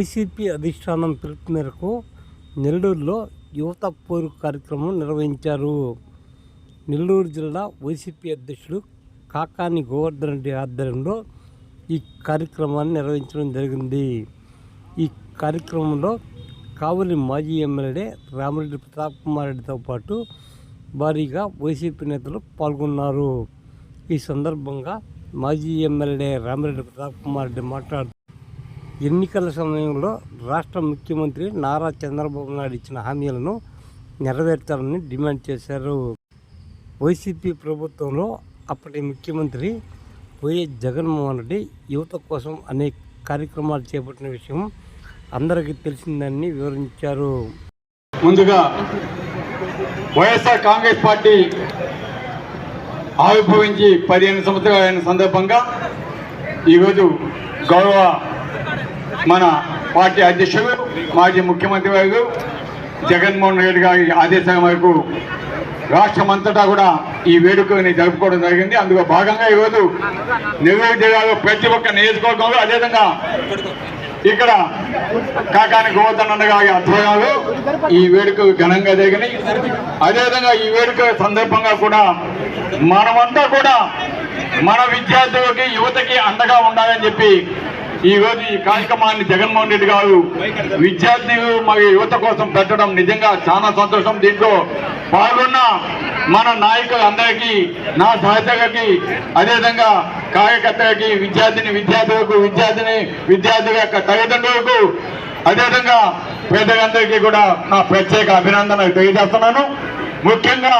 YCP అధిష్టానం పిలుపు మేరకు నెల్లూరులో యువత పోరు కార్యక్రమం నిర్వహించారు. నెల్లూరు జిల్లా వైసీపీ అధ్యక్షుడు కాకాని గోవర్ధన్ రెడ్డి ఆధ్వర్యంలో ఈ కార్యక్రమాన్ని నిర్వహించడం జరిగింది. ఈ కార్యక్రమంలో కావలి మాజీ ఎమ్మెల్యే రామిరెడ్డి ప్రతాప్ కుమార్ రెడ్డితో పాటు భారీగా వైసీపీ నేతలు పాల్గొన్నారు. ఈ సందర్భంగా మాజీ ఎమ్మెల్యే రామిరెడ్డి ప్రతాప్ కుమార్ రెడ్డి మాట్లాడుతూ ఎన్నికల సమయంలో రాష్ట్ర ముఖ్యమంత్రి నారా చంద్రబాబు నాయుడు ఇచ్చిన హామీలను నెరవేర్చాలని డిమాండ్ చేశారు. వైసీపీ ప్రభుత్వంలో అప్పటి ముఖ్యమంత్రి వైఎస్ జగన్మోహన్ రెడ్డి యువత కోసం అనేక కార్యక్రమాలు చేపట్టిన విషయం అందరికీ తెలిసిందని వివరించారు. ముందుగా వైఎస్ఆర్ కాంగ్రెస్ పార్టీ ఆవిర్భవించి పదిహేను సంవత్సరాలు అయిన సందర్భంగా ఈరోజు గౌరవ మన పార్టీ అధ్యక్షులు మాజీ ముఖ్యమంత్రి వారు జగన్మోహన్ రెడ్డి గారి ఆదేశాల మేరకు రాష్ట్రమంతటా కూడా ఈ వేడుకని జరుపుకోవడం జరిగింది. అందులో భాగంగా ఈరోజు నెల్లూరు జిల్లాలో ప్రతి ఒక్క నియోజకవర్గంలో అదేవిధంగా ఇక్కడ కాకాని గోవర్ధన్ గారి అధ్వర్యంలో ఈ వేడుక ఘనంగా జరిగినాయి. అదేవిధంగా ఈ వేడుక సందర్భంగా కూడా మనమంతా కూడా మన విద్యార్థులకి యువతకి అండగా ఉండాలని చెప్పి ఈ రోజు ఈ కార్యక్రమాన్ని జగన్మోహన్ రెడ్డి గారు విద్యార్థులు మరియు యువత కోసం పెట్టడం నిజంగా చాలా సంతోషం. దీంట్లో పాల్గొన్న మన నాయకులందరికీ నా సహచరులకి అదేవిధంగా కార్యకర్తలకి విద్యార్థిని విద్యార్థులకు విద్యార్థిని విద్యార్థుల యొక్క తల్లిదండ్రులకు అదేవిధంగా పేదలందరికీ కూడా నా ప్రత్యేక అభినందనలు తెలియజేస్తున్నాను. ముఖ్యంగా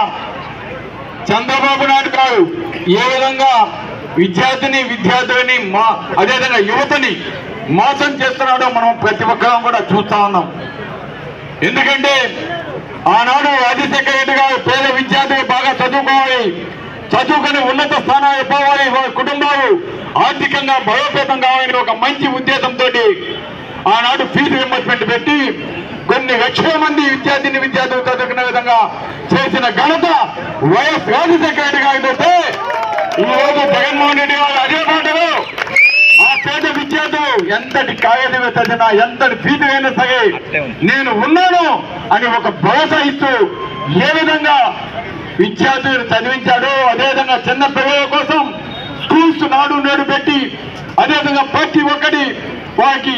చంద్రబాబు నాయుడు గారు ఏ విధంగా విద్యార్థిని విద్యార్థులని మా అదేవిధంగా యువతని మోసం చేస్తున్నాడో మనం ప్రతి ఒక్కరం కూడా చూస్తా ఉన్నాం. ఎందుకంటే ఆనాడు రాజశేఖర రెడ్డి గారు పేద విద్యార్థులు బాగా చదువుకోవాలి చదువుకుని ఉన్నత స్థానాలు పోవాలి వారి కుటుంబాలు ఆర్థికంగా బలోపేతం కావాలని ఒక మంచి ఉద్దేశంతో ఆనాడు ఫీజు రింబర్స్మెంట్ పెట్టి కొన్ని లక్షల మంది విద్యార్థిని విద్యార్థులు చదువుకునే విధంగా చేసిన ఘనత వైఎస్ రాజశేఖర రెడ్డి గారితో ఈరోజు జగన్మోహన్ రెడ్డి వాళ్ళు అదే మాటలు. ఆ పేద విద్యార్థులు ఎంతటి కాయలు చదివినా ఎంతటి ఫీజు అయినా సరే నేను ఉన్నాను అని ఒక భరోసా ఇస్తూ ఏ విధంగా విద్యార్థులను చదివించాడో అదేవిధంగా చిన్న పిల్లల కోసం స్కూల్స్ నాడు నేడు పెట్టి అదేవిధంగా ప్రతి ఒక్కటి వారికి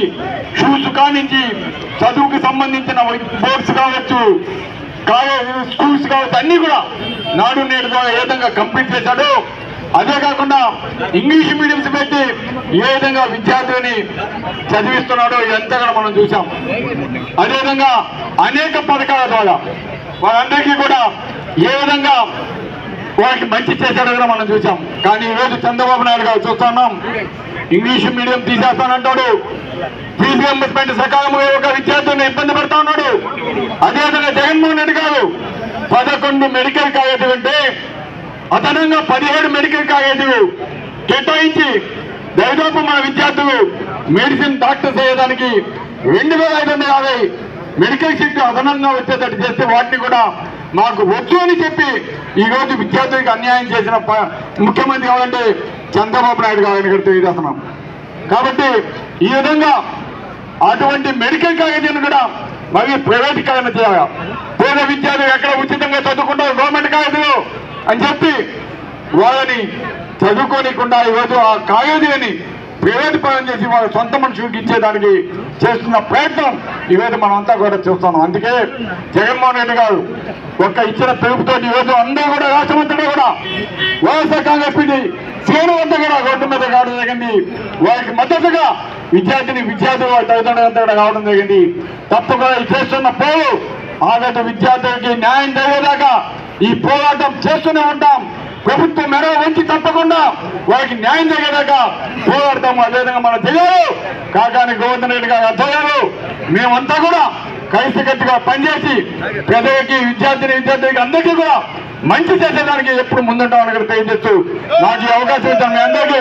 షూస్ కానించి చదువుకు సంబంధించిన బోర్డ్స్ కావచ్చు కాలేజ్ స్కూల్స్ కావచ్చు అన్ని కూడా నాడు నేడు ద్వారా ఏ విధంగా కంప్లీట్ చేశాడో అదే కాకుండా ఇంగ్లీష్ మీడియంస్ పెట్టి ఏ విధంగా విద్యార్థులని చదివిస్తున్నాడో ఇదంతా కూడా మనం చూసాం అదేవిధంగా అనేక పథకాల ద్వారా వాళ్ళందరికీ కూడా ఏ విధంగా వారికి మంచి చేశాడో కూడా మనం చూసాం కానీ ఈరోజు రోజు చంద్రబాబు నాయుడు గారు చూస్తున్నాం ఇంగ్లీష్ మీడియం తీసేస్తానంటాడు. ఫీజు రియంబర్స్మెంట్ సకాలంలో ఒక విద్యార్థులను ఇబ్బంది పడతా ఉన్నాడు? అదేవిధంగా జగన్మోహన్ రెడ్డి గారు పదకొండు మెడికల్ కాలేజీలు ఉంటే అదనంగా పదిహేడు మెడికల్ కాలేజీలు కేటాయించి దాదాపు మన విద్యార్థులు మెడిసిన్ డాక్టర్ చేయడానికి రెండు వేల ఐదు వందల యాభై మెడికల్ సీట్లు అదనంగా వచ్చేటట్టు చేస్తే వాటిని కూడా మాకు వద్దు అని చెప్పి ఈరోజు విద్యార్థులకు అన్యాయం చేసిన ముఖ్యమంత్రి కావాలంటే చంద్రబాబు నాయుడు కావాలని కూడా తెలియజేస్తున్నాం. కాబట్టి ఈ విధంగా అటువంటి మెడికల్ కాలేజీని కూడా మరి ప్రైవేటీకరణ చేయాలి. పేద విద్యార్థులు ఎక్కడ ఉచితంగా చదువుకుంటారు? గవర్నమెంట్ కాలేజీలు అని చెప్పి వాళ్ళని చదువుకోనికుండా ఈరోజు ఆ కాలేజీని ప్రైవేట్ పరం చేసి వాళ్ళ సొంత మనుషులకు ఇచ్చేదానికి చేస్తున్న ప్రయత్నం ఈరోజు మనమంతా కూడా చూస్తున్నాం. అందుకే జగన్మోహన్ రెడ్డి గారు ఒక్క ఇచ్చిన పిలుపుతో ఈరోజు అందరూ కూడా రాష్ట్రమంతటా కూడా వైఎస్ఆర్ కాంగ్రెస్ పార్టీ శ్రేణు అంతా కూడా రోడ్డు మీద కావడం జరిగింది. వారికి మద్దతుగా విద్యార్థిని విద్యార్థులు వారి తల్లిదండ్రులంతా కూడా కావడం జరిగింది. తప్పకుండా చేస్తున్న పేరు ఆగత విద్యార్థులకి న్యాయం జరిగేదాకా ఈ పోరాటం చేస్తూనే ఉంటాం. ప్రభుత్వం మెడ వంచి తప్పకుండా వారికి న్యాయం జరిగేదాకా పోరాడతాం అదేవిధంగా మన తెలియదు కాకాని గోవర్ధన్ రెడ్డి గారు అధ్వర్యంలో మేమంతా కూడా కలిసికట్టుగా పనిచేసి ప్రజలకి విద్యార్థిని విద్యార్థులకి అందరికీ కూడా మంచి చేసేదానికి ఎప్పుడు ముందుంటామని కూడా తెలియజేస్తూ నాకు అవకాశం ఇచ్చిన మీ అందరికీ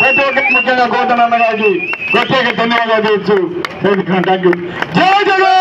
ప్రతి ఒక్కరికి ముఖ్యంగా గోవర్ధన్ అన్న గారికి ప్రత్యేక ధన్యవాదాలు తెలుసు థ్యాంక్ యూ జై జగన్!